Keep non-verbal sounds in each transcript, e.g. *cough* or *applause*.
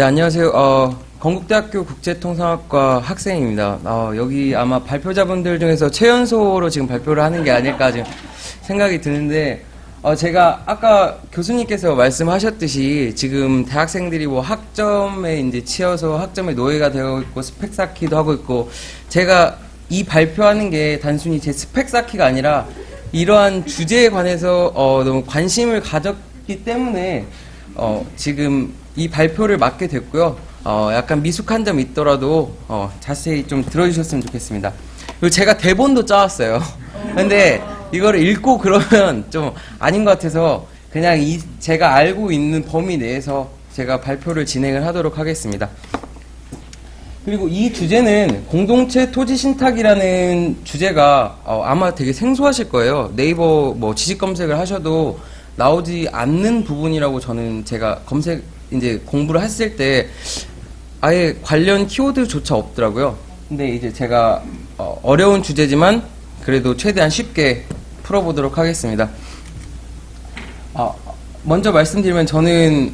네, 안녕하세요. 어, 건국대학교 국제통상학과 학생입니다. 어, 여기 아마 발표자분들 중에서 최연소로 지금 발표를 하는 게 아닐까 지금 생각이 드는데, 어, 제가 아까 교수님께서 말씀하셨듯이 지금 대학생들이 뭐 학점에 이제 치여서 학점에 노예가 되어 있고 스펙 쌓기도 하고 있고, 제가 이 발표하는 게 단순히 제 스펙 쌓기가 아니라 이러한 주제에 관해서 어, 너무 관심을 가졌기 때문에 어, 지금 이 발표를 맡게 됐고요. 어, 약간 미숙한 점이 있더라도 어, 자세히 좀 들어주셨으면 좋겠습니다. 그리고 제가 대본도 짜왔어요. *laughs* 근데 이거를 읽고 그러면 *laughs* 좀 아닌 것 같아서 그냥 이 제가 알고 있는 범위 내에서 제가 발표를 진행을 하도록 하겠습니다. 그리고 이 주제는 공동체 토지 신탁이라는 주제가 어, 아마 되게 생소하실 거예요. 네이버 뭐 지식 검색을 하셔도 나오지 않는 부분이라고 저는 제가 검색 이제 공부를 했을 때 아예 관련 키워드조차 없더라고요. 근데 이제 제가 어, 어려운 주제지만 그래도 최대한 쉽게 풀어보도록 하겠습니다. 아, 먼저 말씀드리면 저는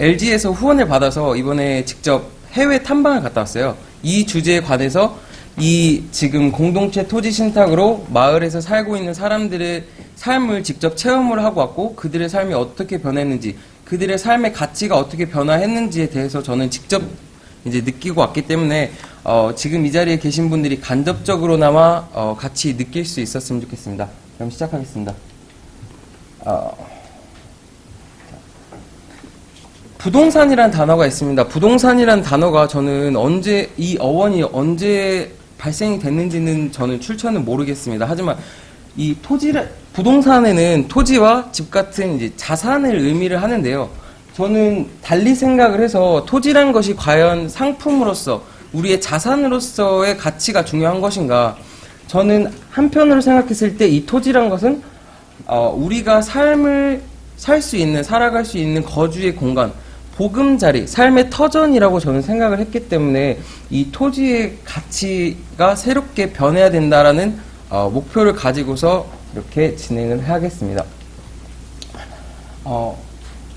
LG에서 후원을 받아서 이번에 직접 해외 탐방을 갔다 왔어요. 이 주제에 관해서 이 지금 공동체 토지 신탁으로 마을에서 살고 있는 사람들의 삶을 직접 체험을 하고 왔고 그들의 삶이 어떻게 변했는지 그들의 삶의 가치가 어떻게 변화했는지에 대해서 저는 직접 이제 느끼고 왔기 때문에 어, 지금 이 자리에 계신 분들이 간접적으로나마 어, 같이 느낄 수 있었으면 좋겠습니다. 그럼 시작하겠습니다. 어, 부동산이란 단어가 있습니다. 부동산이란 단어가 저는 언제 이 어원이 언제 발생이 됐는지는 저는 출처는 모르겠습니다. 하지만 이 토지를 부동산에는 토지와 집 같은 이제 자산을 의미를 하는데요. 저는 달리 생각을 해서 토지란 것이 과연 상품으로서 우리의 자산으로서의 가치가 중요한 것인가? 저는 한편으로 생각했을 때 이 토지란 것은 어, 우리가 삶을 살 수 있는 살아갈 수 있는 거주의 공간 보금자리, 삶의 터전이라고 저는 생각을 했기 때문에 이 토지의 가치가 새롭게 변해야 된다라는 어, 목표를 가지고서 이렇게 진행을 하겠습니다. 어,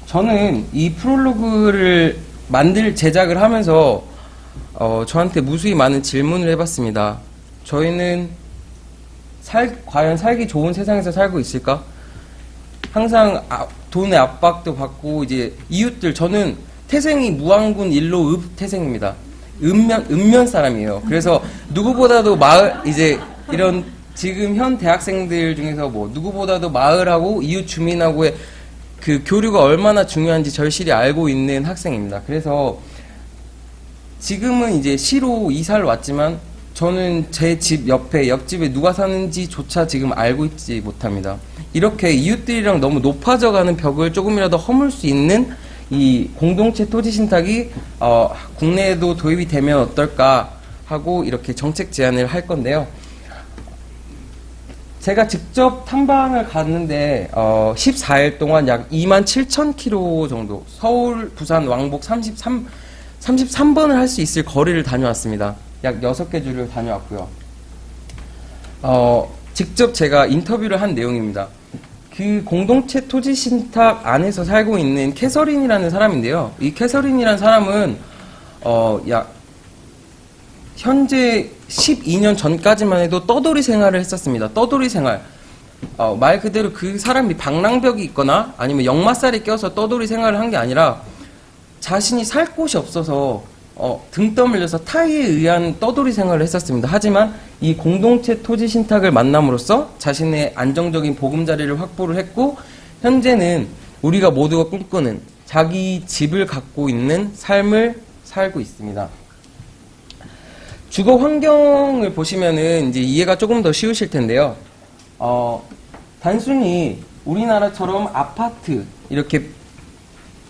저는 이 프롤로그를 만들 제작을 하면서 어, 저한테 무수히 많은 질문을 해봤습니다. 저희는 살, 과연 살기 좋은 세상에서 살고 있을까? 항상 아, 돈의 압박도 받고 이제 이웃들 저는 태생이 무안군 일로 읍 태생입니다. 읍면 읍면 사람이에요. 그래서 누구보다도 마을 이제 이런 지금 현 대학생들 중에서 뭐 누구보다도 마을하고 이웃 주민하고의 그 교류가 얼마나 중요한지 절실히 알고 있는 학생입니다. 그래서 지금은 이제 시로 이사를 왔지만 저는 제 집 옆에 옆집에 누가 사는지조차 지금 알고 있지 못합니다. 이렇게 이웃들이랑 너무 높아져 가는 벽을 조금이라도 허물 수 있는 이 공동체 토지 신탁이 어, 국내에도 도입이 되면 어떨까 하고 이렇게 정책 제안을 할 건데요. 제가 직접 탐방을 갔는데 어, 14일 동안 약 2만 7천 킬로 정도 서울, 부산, 왕복 33 33번을 할 수 있을 거리를 다녀왔습니다. 약 6개 주를 다녀왔고요. 어, 직접 제가 인터뷰를 한 내용입니다. 그 공동체 토지 신탁 안에서 살고 있는 캐서린이라는 사람인데요. 이 캐서린이라는 사람은 어, 약 현재 12년 전까지만 해도 떠돌이 생활을 했었습니다. 떠돌이 생활. 어, 말 그대로 그 사람이 방랑벽이 있거나 아니면 역마살이 껴서 떠돌이 생활을 한 게 아니라 자신이 살 곳이 없어서 어, 등 떠밀려서 타의에 의한 떠돌이 생활을 했었습니다. 하지만 이 공동체 토지 신탁을 만남으로써 자신의 안정적인 보금자리를 확보를 했고 현재는 우리가 모두가 꿈꾸는 자기 집을 갖고 있는 삶을 살고 있습니다. 주거 환경을 보시면은 이제 이해가 조금 더 쉬우실 텐데요. 어, 단순히 우리나라처럼 아파트 이렇게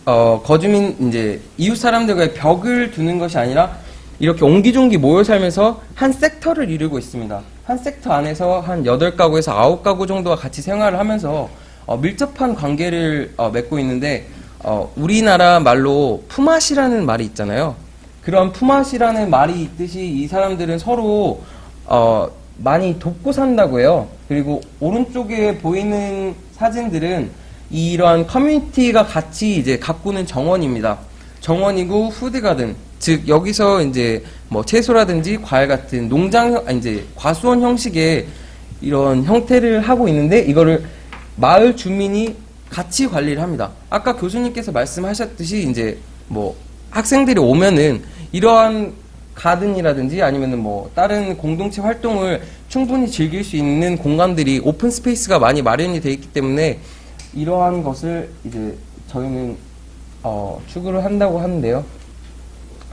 어, 거주민 이제 이웃 사람들과의 벽을 두는 것이 아니라 이렇게 옹기종기 모여 살면서 한 섹터를 이루고 있습니다. 한 섹터 안에서 한 8가구에서 9가구 정도와 같이 생활을 하면서 어, 밀접한 관계를 어, 맺고 있는데 어, 우리나라 말로 품앗이라는 말이 있잖아요. 그런 품앗이라는 말이 있듯이 이 사람들은 서로 어, 많이 돕고 산다고 해요. 그리고 오른쪽에 보이는 사진들은 이러한 커뮤니티가 같이 이제 가꾸는 정원입니다. 정원이고 푸드가든 즉 여기서 이제 뭐 채소라든지 과일 같은 농장 형- 아니 이제 과수원 형식의 이런 형태를 하고 있는데 이거를 마을 주민이 같이 관리를 합니다. 아까 교수님께서 말씀하셨듯이 이제 뭐 학생들이 오면은 이러한 가든이라든지 아니면은 뭐 다른 공동체 활동을 충분히 즐길 수 있는 공간들이 오픈 스페이스가 많이 마련이 돼 있기 때문에 이러한 것을 이제 저희는 어, 추구를 한다고 하는데요.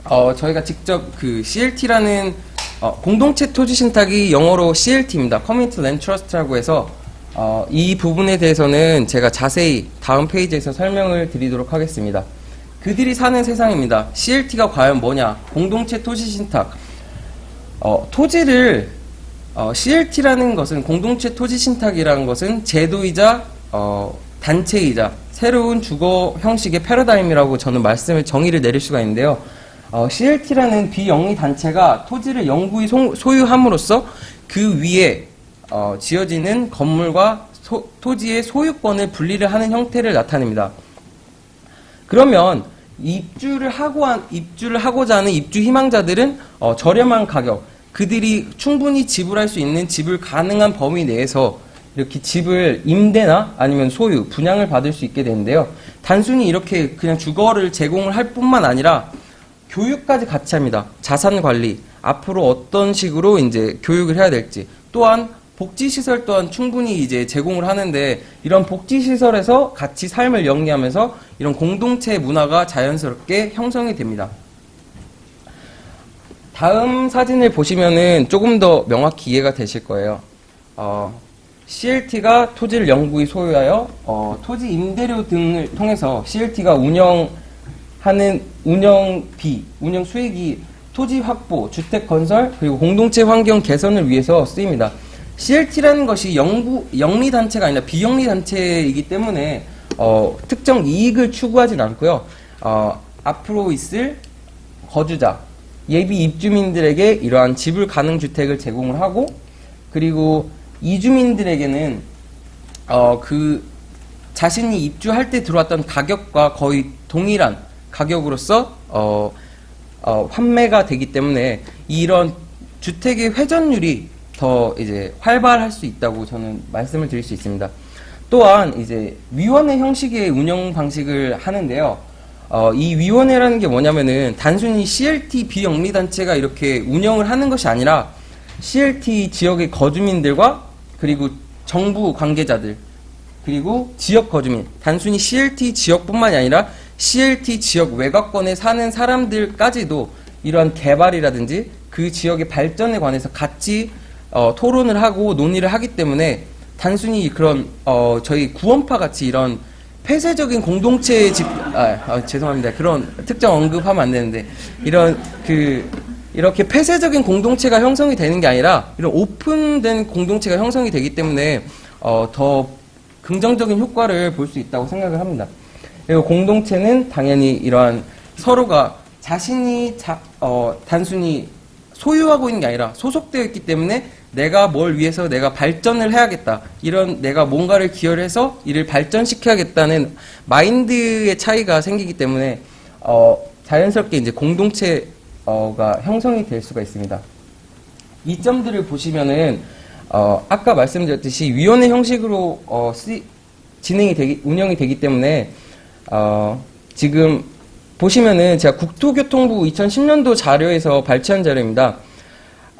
어, 저희가 직접 그 CLT라는 어, 공동체 토지 신탁이 영어로 CLT입니다. Community Land Trust라고 해서 어, 이 부분에 대해서는 제가 자세히 다음 페이지에서 설명을 드리도록 하겠습니다. 그들이 사는 세상입니다. CLT가 과연 뭐냐? 공동체 토지 신탁. 어, 토지를 어, CLT라는 것은 공동체 토지 신탁이라는 것은 제도이자 어, 단체이자 새로운 주거 형식의 패러다임이라고 저는 말씀을 정의를 내릴 수가 있는데요. 어, CLT라는 비영리 단체가 토지를 영구히 소, 소유함으로써 그 위에 어, 지어지는 건물과 소- 토지의 소유권을 분리를 하는 형태를 나타냅니다. 그러면 입주를 하고 한- 입주를 하고자 하는 입주 희망자들은 어, 저렴한 가격, 그들이 충분히 지불할 수 있는 지불 가능한 범위 내에서 이렇게 집을 임대나 아니면 소유, 분양을 받을 수 있게 되는데요. 단순히 이렇게 그냥 주거를 제공을 할 뿐만 아니라 교육까지 같이 합니다. 자산 관리, 앞으로 어떤 식으로 이제 교육을 해야 될지, 또한 복지 시설 또한 충분히 이제 제공을 하는데 이런 복지 시설에서 같이 삶을 영위하면서 이런 공동체 문화가 자연스럽게 형성이 됩니다. 다음 사진을 보시면은 조금 더 명확히 이해가 되실 거예요. 어, CLT가 토지를 영구히 소유하여 어, 토지 임대료 등을 통해서 CLT가 운영하는 운영비, 운영 수익이 토지 확보, 주택 건설 그리고 공동체 환경 개선을 위해서 쓰입니다. CLT라는 것이 영구 영리 단체가 아니라 비영리 단체이기 때문에 어, 특정 이익을 추구하진 않고요. 어, 앞으로 있을 거주자, 예비 입주민들에게 이러한 지불 가능 주택을 제공을 하고 그리고 이주민들에게는 어 그 자신이 입주할 때 들어왔던 가격과 거의 동일한 가격으로서 어, 어 환매가 되기 때문에 이런 주택의 회전율이 더 이제 활발할 수 있다고 저는 말씀을 드릴 수 있습니다. 또한 이제 위원회 형식의 운영 방식을 하는데요. 어, 이 위원회라는 게 뭐냐면은 단순히 CLT 비영리 단체가 이렇게 운영을 하는 것이 아니라 CLT 지역의 거주민들과 그리고 정부 관계자들 그리고 지역 거주민 단순히 CLT 지역뿐만이 아니라 CLT 지역 외곽권에 사는 사람들까지도 이러한 개발이라든지 그 지역의 발전에 관해서 같이 어, 토론을 하고 논의를 하기 때문에 단순히 그런 어, 저희 구원파 같이 이런 폐쇄적인 공동체 집, 아, 아, 죄송합니다. 그런 특정 언급하면 안 되는데, 이런, 그, 이렇게 폐쇄적인 공동체가 형성이 되는 게 아니라, 이런 오픈된 공동체가 형성이 되기 때문에, 어, 더 긍정적인 효과를 볼 수 있다고 생각을 합니다. 그리고 공동체는 당연히 이러한 서로가 자신이 자, 어, 단순히 소유하고 있는 게 아니라 소속되어 있기 때문에 내가 뭘 위해서 내가 발전을 해야겠다. 이런 내가 뭔가를 기여를 해서 이를 발전시켜야겠다는 마인드의 차이가 생기기 때문에 어, 자연스럽게 이제 공동체가 형성이 될 수가 있습니다. 이 점들을 보시면은 어, 아까 말씀드렸듯이 위원회 형식으로 어, 쓰- 진행이 되기 운영이 되기 때문에 어, 지금 보시면은 제가 국토교통부 2010년도 자료에서 발췌한 자료입니다.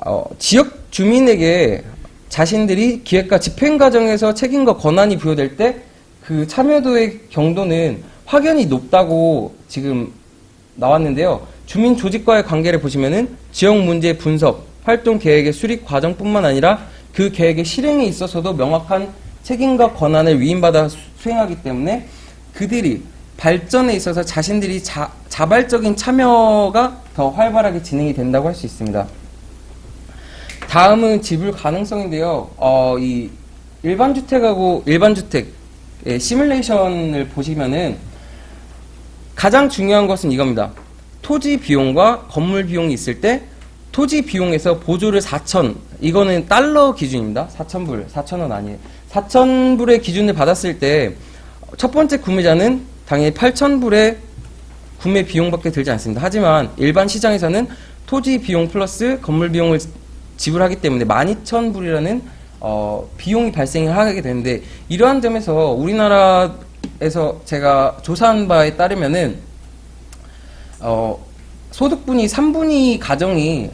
어, 지역 주민에게 자신들이 기획과 집행 과정에서 책임과 권한이 부여될 때 그 참여도의 경도는 확연히 높다고 지금 나왔는데요. 주민 조직과의 관계를 보시면은 지역 문제 분석, 활동 계획의 수립 과정뿐만 아니라 그 계획의 실행에 있어서도 명확한 책임과 권한을 위임받아 수- 수행하기 때문에 그들이 발전에 있어서 자신들이 자, 자발적인 참여가 더 활발하게 진행이 된다고 할 수 있습니다. 다음은 지불 가능성인데요. 어, 이 일반 주택하고 일반 주택의 시뮬레이션을 보시면은 가장 중요한 것은 이겁니다. 토지 비용과 건물 비용이 있을 때 토지 비용에서 보조를 4천 이거는 달러 기준입니다. 4천 불, 4천 원 아니에요. 4천 불의 기준을 받았을 때 첫 번째 구매자는 당연히 8천 불의 구매 비용밖에 들지 않습니다. 하지만 일반 시장에서는 토지 비용 플러스 건물 비용을 지불하기 때문에 12,000불이라는 어, 비용이 발생을 하게 되는데 이러한 점에서 우리나라에서 제가 조사한 바에 따르면은 어, 소득분이 3분위 가정이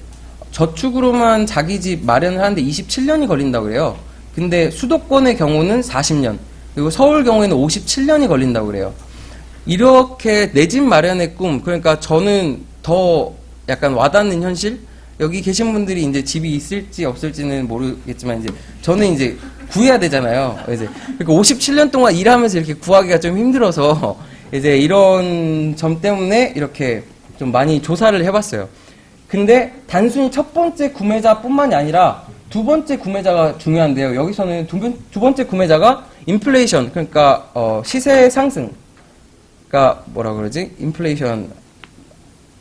저축으로만 자기 집 마련을 하는데 27년이 걸린다고 그래요. 근데 수도권의 경우는 40년, 그리고 서울 경우에는 57년이 걸린다고 그래요. 이렇게 내 집 마련의 꿈, 그러니까 저는 더 약간 와닿는 현실? 여기 계신 분들이 이제 집이 있을지 없을지는 모르겠지만 이제 저는 이제 구해야 되잖아요. 이제 그러니까 57년 동안 일하면서 이렇게 구하기가 좀 힘들어서 이제 이런 점 때문에 이렇게 좀 많이 조사를 해봤어요. 근데 단순히 첫 번째 구매자뿐만이 아니라 두 번째 구매자가 중요한데요. 여기서는 두, 번- 두 번째 구매자가 인플레이션, 그러니까 어, 시세 상승, 그러니까 뭐라 그러지? 인플레이션,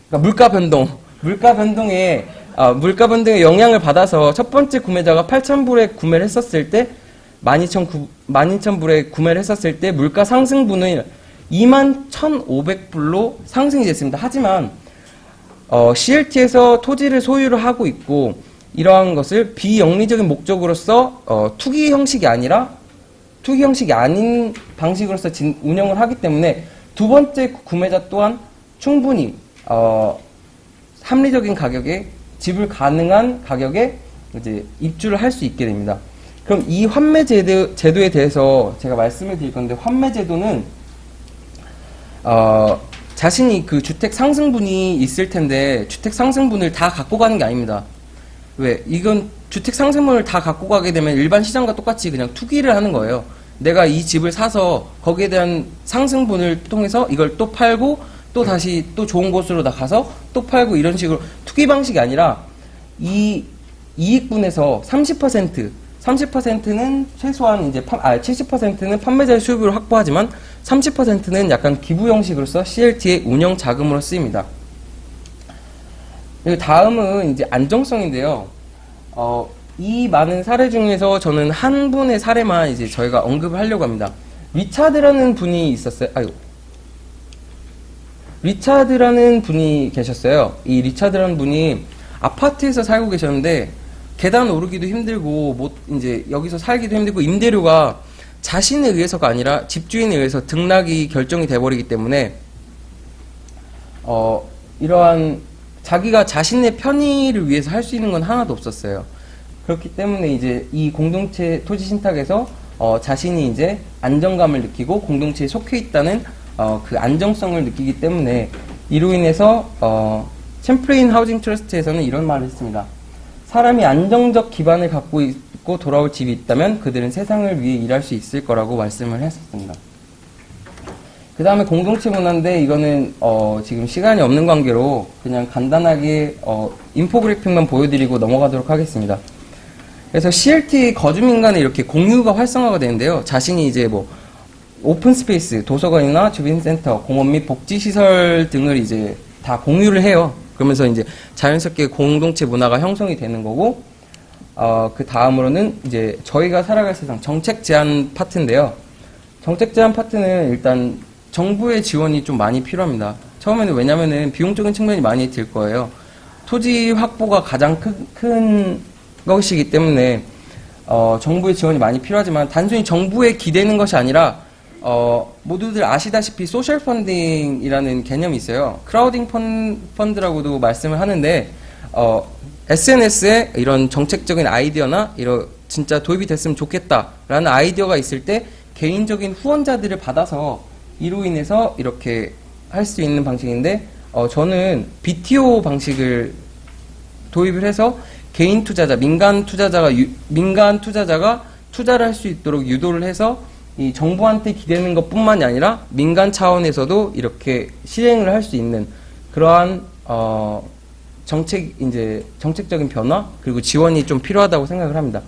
그러니까 물가 변동, 물가 변동에 아, 물가 변동에 영향을 받아서 첫 번째 구매자가 8,000불에 구매를 했었을 때 12,000, 12,000불에 구매를 했었을 때 물가 상승분은 21,500불로 상승이 됐습니다. 하지만 어, CLT에서 토지를 소유를 하고 있고 이러한 것을 비영리적인 목적으로서 어, 투기 형식이 아니라 투기 형식이 아닌 방식으로서 진- 운영을 하기 때문에 두 번째 구매자 또한 충분히 어, 합리적인 가격에 지불 가능한 가격에 이제 입주를 할 수 있게 됩니다. 그럼 이 환매 제도, 제도에 대해서 제가 말씀을 드릴 건데 환매 제도는 어, 자신이 그 주택 상승분이 있을 텐데 주택 상승분을 다 갖고 가는 게 아닙니다. 왜? 이건 주택 상승분을 다 갖고 가게 되면 일반 시장과 똑같이 그냥 투기를 하는 거예요. 내가 이 집을 사서 거기에 대한 상승분을 통해서 이걸 또 팔고 또 다시 또 좋은 곳으로 나가서 또 팔고 이런 식으로 투기 방식이 아니라 이 이익분에서 30% 30%는 최소한 이제 판- 아 70%는 판매자의 수입을 확보하지만 30%는 약간 기부 형식으로서 CLT의 운영 자금으로 쓰입니다. 그리고 다음은 이제 안정성인데요. 어, 이 많은 사례 중에서 저는 한 분의 사례만 이제 저희가 언급을 하려고 합니다. 리차드라는 분이 있었어요. 아유. 리차드라는 분이 계셨어요. 이 리차드라는 분이 아파트에서 살고 계셨는데 계단 오르기도 힘들고 못 이제 여기서 살기도 힘들고 임대료가 자신에 의해서가 아니라 집주인에 의해서 등락이 결정이 돼 버리기 때문에 어 이러한 자기가 자신의 편의를 위해서 할 수 있는 건 하나도 없었어요. 그렇기 때문에 이제 이 공동체 토지 신탁에서 어, 자신이 이제 안정감을 느끼고 공동체에 속해 있다는 어, 그 안정성을 느끼기 때문에 이로 인해서 어, 챔플레인 하우징 트러스트에서는 이런 말을 했습니다. 사람이 안정적 기반을 갖고 있고 돌아올 집이 있다면 그들은 세상을 위해 일할 수 있을 거라고 말씀을 했었습니다. 그 다음에 공동체 문화인데 이거는 어, 지금 시간이 없는 관계로 그냥 간단하게 어, 인포그래픽만 보여드리고 넘어가도록 하겠습니다. 그래서 CLT 거주민간에 이렇게 공유가 활성화가 되는데요. 자신이 이제 뭐 오픈 스페이스, 도서관이나 주민센터, 공원 및 복지 시설 등을 이제 다 공유를 해요. 그러면서 이제 자연스럽게 공동체 문화가 형성이 되는 거고, 어, 그 다음으로는 이제 저희가 살아갈 세상 정책 제안 파트인데요. 정책 제안 파트는 일단 정부의 지원이 좀 많이 필요합니다. 처음에는 왜냐면은 비용적인 측면이 많이 들 거예요. 토지 확보가 가장 큰, 큰 것이기 때문에 어, 정부의 지원이 많이 필요하지만 단순히 정부에 기대는 것이 아니라 어, 모두들 아시다시피 소셜 펀딩이라는 개념이 있어요. 크라우딩 펀, 펀드라고도 말씀을 하는데 어, SNS에 이런 정책적인 아이디어나 이런 진짜 도입이 됐으면 좋겠다라는 아이디어가 있을 때 개인적인 후원자들을 받아서 이로 인해서 이렇게 할 수 있는 방식인데 어, 저는 BTO 방식을 도입을 해서 개인 투자자, 민간 투자자가 유- 민간 투자자가 투자를 할 수 있도록 유도를 해서 이 정부한테 기대는 것뿐만이 아니라 민간 차원에서도 이렇게 실행을 할 수 있는 그러한 어, 정책 이제 정책적인 변화 그리고 지원이 좀 필요하다고 생각을 합니다.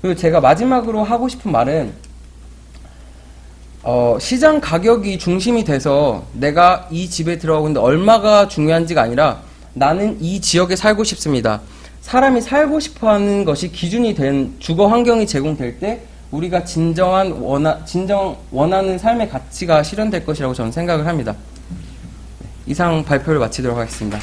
그리고 제가 마지막으로 하고 싶은 말은 어, 시장 가격이 중심이 돼서 내가 이 집에 들어가고 있는데 얼마가 중요한지가 아니라 나는 이 지역에 살고 싶습니다. 사람이 살고 싶어 하는 것이 기준이 된 주거 환경이 제공될 때 우리가 진정한 원하, 진정 원하는 삶의 가치가 실현될 것이라고 저는 생각을 합니다. 이상 발표를 마치도록 하겠습니다.